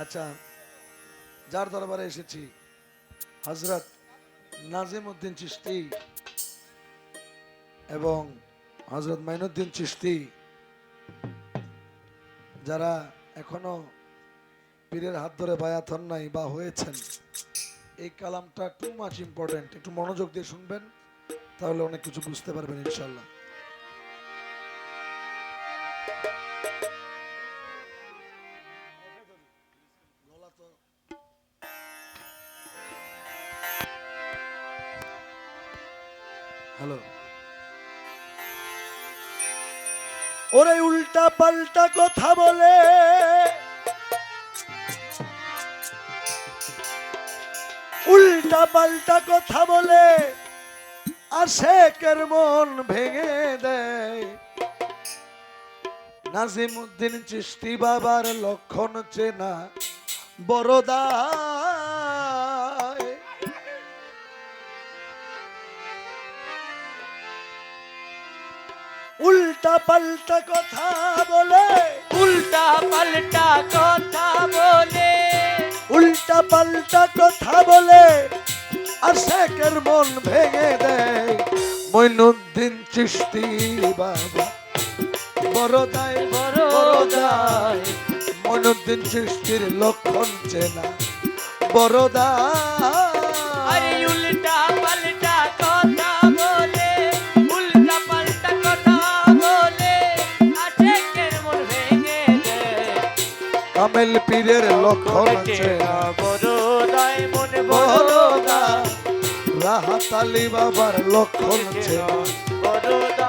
আচ্ছা যার দরবারে এসেছি হজরত নাজিম উদ্দিন চিস্তি এবং হজরত মাইনুদ্দিন চিস্তি যারা এখনও পীরের হাত ধরে বায়াত হন নাই বা হয়েছেন, এই কালামটা টু মাচ ইম্পর্টেন্ট একটু মনোযোগ দিয়ে শুনবেন, তাহলে অনেক কিছু বুঝতে পারবেন ইনশাল্লাহ ওরে উল্টা পাল্টা কথা বলে। উল্টা পাল্টা কথা বলে আশেকের মন ভেঙে দেয়। নাজিমুদ্দিন চিস্তি বাবার লক্ষণ চেনা, বড়দা পাল্টা কথা বলে। উল্টা পাল্টা কথা বলে। উল্টা পাল্টা কথা বলে। আশেকের মন ভেঙে দেয়। মইনুদ্দিন চিস্তি বাবা। বড়দায় বড়দায় মইনুদ্দিন চিস্তির লক্ষণ চেনা। বড়দায় কামেল পীরের লক্ষণ চেনা বড়দাই মনে বড়দা বড়দা রাহাত আলী বাবার লক্ষণ চেনা বড়দাই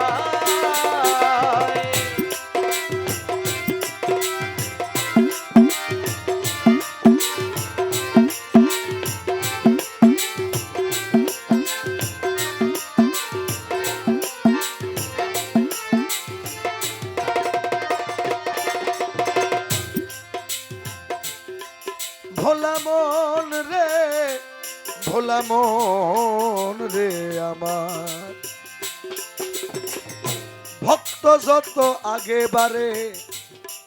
ভোলা মন রে ভোলা মন রে আমার। ভক্ত যত আগে বারে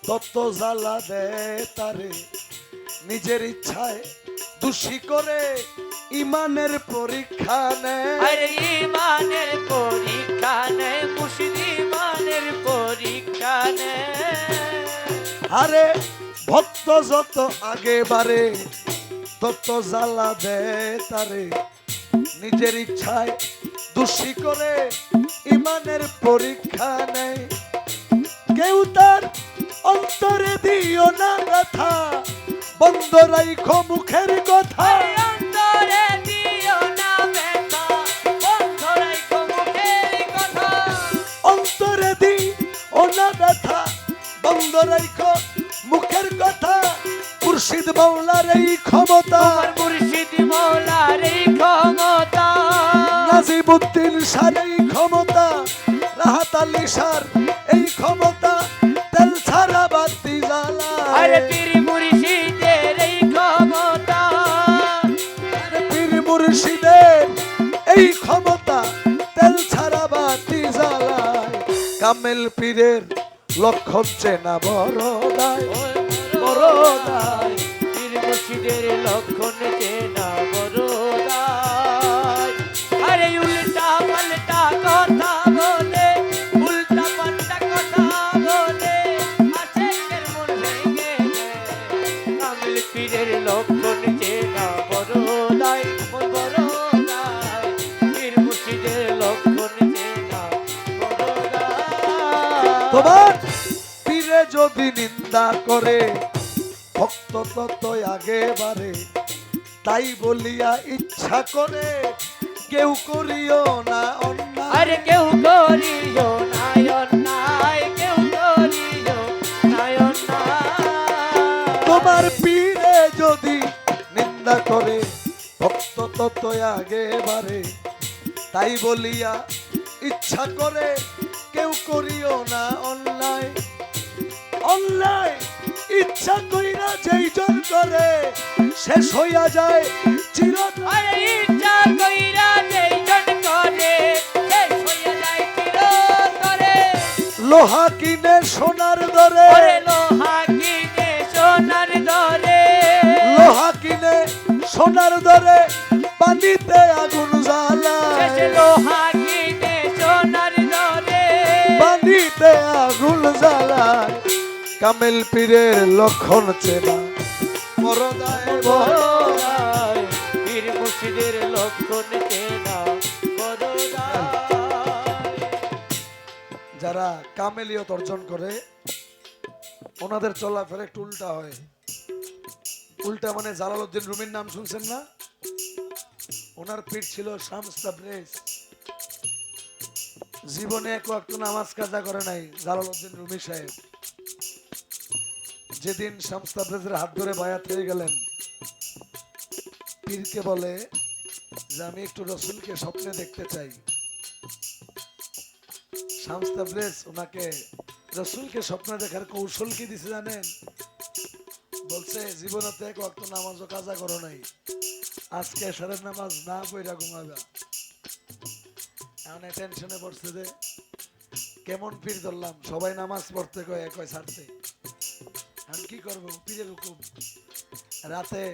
তত জ্বালা দেয় তারে। নিজের ইচ্ছায় দোষী করে ইমানের পরীক্ষা নেয়। আরে ইমানের পরীক্ষা নেই মুসলিমানের পরীক্ষা নেই আরে ভক্ত যত আগে বারে তত জ্বালা দেয় তারে। নিজের ইচ্ছায় দোষী করে ইমানের পরীক্ষা নেয়। কেউ তার অন্তরে দিও না কথা বন্ধ রাইখো মুখের কথা। অন্তরে দিও না ব্যথা, বন্ধ রাইখো মুখের কথা। অন্তরে দি ও না ব্যথা বন্ধ রাইখো মুখের কথা মুর্শিদ মৌলার এই ক্ষমতা মুর্শিদ মৌলার এই ক্ষমতা। নাজিবুদ্দিন সার এই ক্ষমতা রাহাত আলী সার এই ক্ষমতা তেল ছাড়া বাতি জ্বালা আরে পীর মুর্শিদের এই ক্ষমতা। পীর মুর্শিদের এই ক্ষমতা তেল ছাড়া বাতি জ্বালায় কামেল পীরের লক্ষণ চেনা বড় দায় বড় বড়দাই। পীর মুর্শিদের লক্ষণ চেনা পীরে যদি নিন্দা করে ভক্ত তত আগে বারে। তাই বলিয়া ইচ্ছা করে কেউ করিও না অন্যায়। আরে কেউ করিও নাই অন্যায় কেউ করিও নাই অন্যায়। তোমার পীরে যদি নিন্দা করে ভক্ত তত আগে বারে। তাই বলিয়া ইচ্ছা করে কেউ করিও না অন্যায়। অন্যায় ইচ্ছা কইরা যেই জন করে শেষ হইয়া যায় আরে ইচ্ছা কইরা করে হইয়া যায় চিরতরে লোহা কিনে সোনার দরে। লোহা কিনে সোনার দরে। সোনার দরে পানিতে আগুন কামেল পীরের লক্ষণ চেনা। যারা কামেলিয়ত অর্জন করে, ওনাদের চলাফেরা একটু উল্টা হয়। উল্টা মানে জালালউদ্দিন রুমির নাম শুনছেন না? ওনার পীর ছিল শামস জীবনে এক নামাজ কাজা করে নাই জালালউদ্দিন রুমি সাহেব। যেদিন শামস তাবরেজের হাত ধরে বায়াত হয়ে গেলেন, পীরকে বলে যে আমি একটু রসুলকে স্বপ্নে দেখতে চাই। শামস তাবরেজ ওনাকে রসুলকে স্বপ্ন দেখার কৌশল কি দিছে জানেন? বলছে জীবনতে এক ওয়াক্ত নামাজও কাজা করো নাই। আজকে এসারের নামাজ না পইরা ঘুমাবা এমন টেনশনে পড়ছে যে, কেমন পীর ধরলাম, সবাই নামাজ পড়তে কয় কয় ছাড়তে। আমি কি করব? পীরের হুকুম রাতে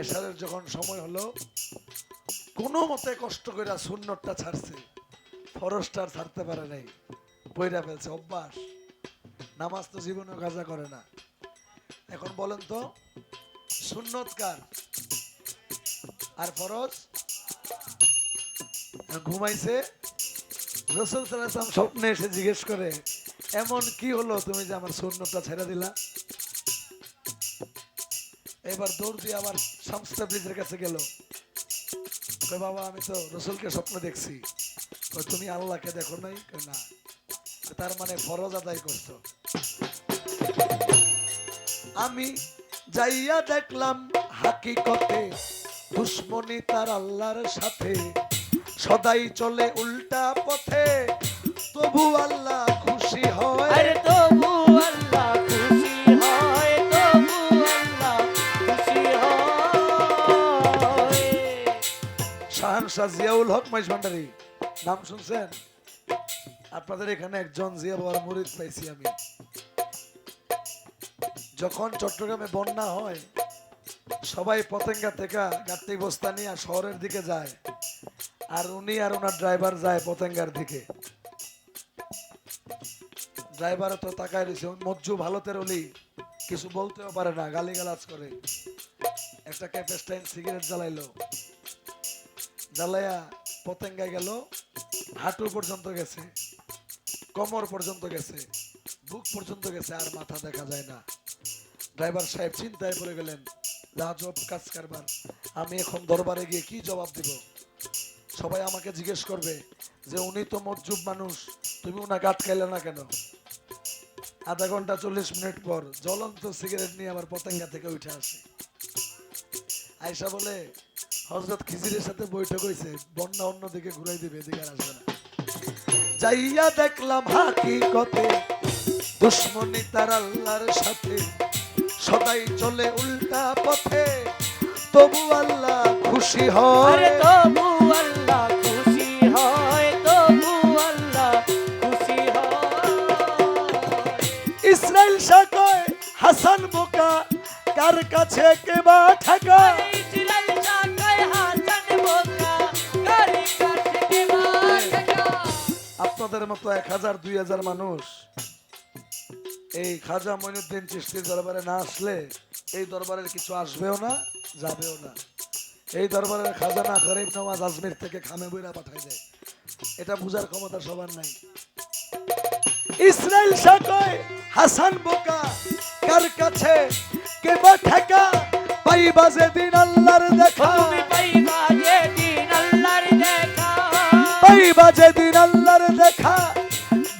এসারের যখন সময় হলো, কোনো মতে কষ্ট করে সুন্নতটা ছাড়ছে। ফরস্টার ছাড়তে পারে নাই। বইরা ফেলছে, অভ্যাস। নামাজ তো জীবনে কাজা করে না। এখন বলেন তো, সুন্নত কার? আর ফরজ? ঘুমাইছে, রসুল সাল্লাম স্বপ্নে এসে জিজ্ঞেস করে, এমন কি হলো তুমি যে আমার সুন্নতটা ছেড়ে দিলা? এবার দৌড় দিয়ে আবার শামস্তা ব্রিজের কাছে গেল। বাবা, আমি তো রসুলকে স্বপ্ন দেখছি। তুমি আল্লাহকে দেখো নাই? না। তার মানে ফরজ আদায় করছ। আমি যাইয়া দেখলাম হাকিকতে দুশ্মনী তার আল্লাহর সাথে। সদাই চলে উল্টা পথে, তবু আল্লাহ খুশি হয়। তবু শাহানশাহ জিয়াউল হক মাইজ ভান্ডারি, নাম শুনছেন? আপনাদের এখানে একজন জিয়া বাবার মুরিদ পাইছি আমি। যখন চট্টগ্রামে বন্যা হয়, সবাই পতেঙ্গা থেকে গাত্তিক বস্তা নিয়ে শহরের দিকে যায়, আর উনি আর ওনার ড্রাইভার যায় পতেঙ্গার দিকে। ড্রাইভার তো তাকায় রয়েছে, মজ্জু ভালো তেরলি কিছু বলতেও পারে না, গালিগালাজ করে। একটা ক্যাপেস্টাইন সিগারেট জ্বালাইলো। জ্বালায়া পতেঙ্গায় গেল, হাঁটু পর্যন্ত গেছে, কমর পর্যন্ত গেছে, বুক পর্যন্ত গেছে, আর মাথা দেখা যায় না। ড্রাইভার সাহেব চিন্তায় পড়ে গেলেন লাজব কাজ কারবার, আমি এখন দরবারে গিয়ে কি জবাব দিব? সবাই আমাকে জিজ্ঞেস করবে যে, উনি তো মজ্জুব মানুষ, তুমি ওনাকে আটকাইলে না কেন? আধা ঘণ্টা চল্লিশ মিনিট পর জ্বলন্ত সিগারেট নিয়ে আমার পতেঙ্গা থেকে উঠে আসে। আয়সা বলে হজরত খিজিরের সাথে বৈঠক হয়েছে বন্যা অন্যদিকে ঘুরাই দিবে এদিকে আর আসবে না। যাইয়া দেখলাম হাকিকতে দুশ্মনী তার আল্লাহর সাথে সদাই চলে উল্টা পথে। তবু আল্লাহ খুশি হয়। তবু আল্লাহ খুশি হয় তবু আল্লাহ খুশি হয়। ইসরায়েল শাকয় হাসান বোকা কার কাছে কেবা ঠেকায়? আপনাদের মতো এক হাজার, দুই হাজার মানুষ। এই খাজা মইনুদ্দিন চিস্তির দরবারে না আসলে এই দরবারের কিছু আসবেও না, যাবেও না। এই দরবারের খাজানা গরিব নওয়াজ আজমির থেকে খামে বইরা পাঠায় দেয়। এটা বুঝার ক্ষমতা সবার নাই। ইসরায়েল শাকয় হাসান বোকা, কার কাছে কে বা ঠেকা? পাইবা যেদিন আল্লাহর দেখা। পাইবা যেদিন পাইবা যেদিন আল্লাহর দেখা।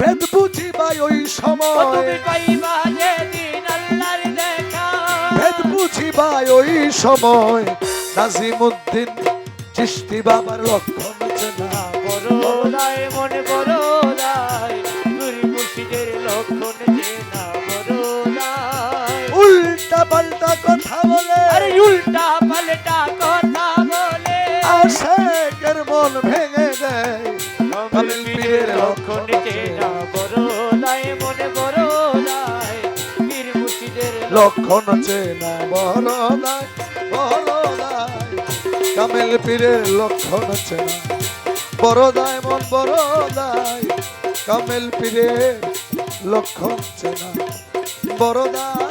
ভেদ বুঝিবা ওই সময়। ভেদ বুঝিবা ওই সময়। নাজিমুদ্দিন চিস্তি বাবার লক্ষণ চেনা। মনে বড়দায় গুরু মুর্শিদের লক্ষণ চেনা। বড়দায় উল্টা পাল্টা কথা বলে। আরে উল্টা পাল্টা লক্ষণ চেনা বড় নাই বড় নাই কামেল পীরের লক্ষণ চেনা বড়দায় মন বড়দায় কামেল পীরের লক্ষণ চেনা বড়দায়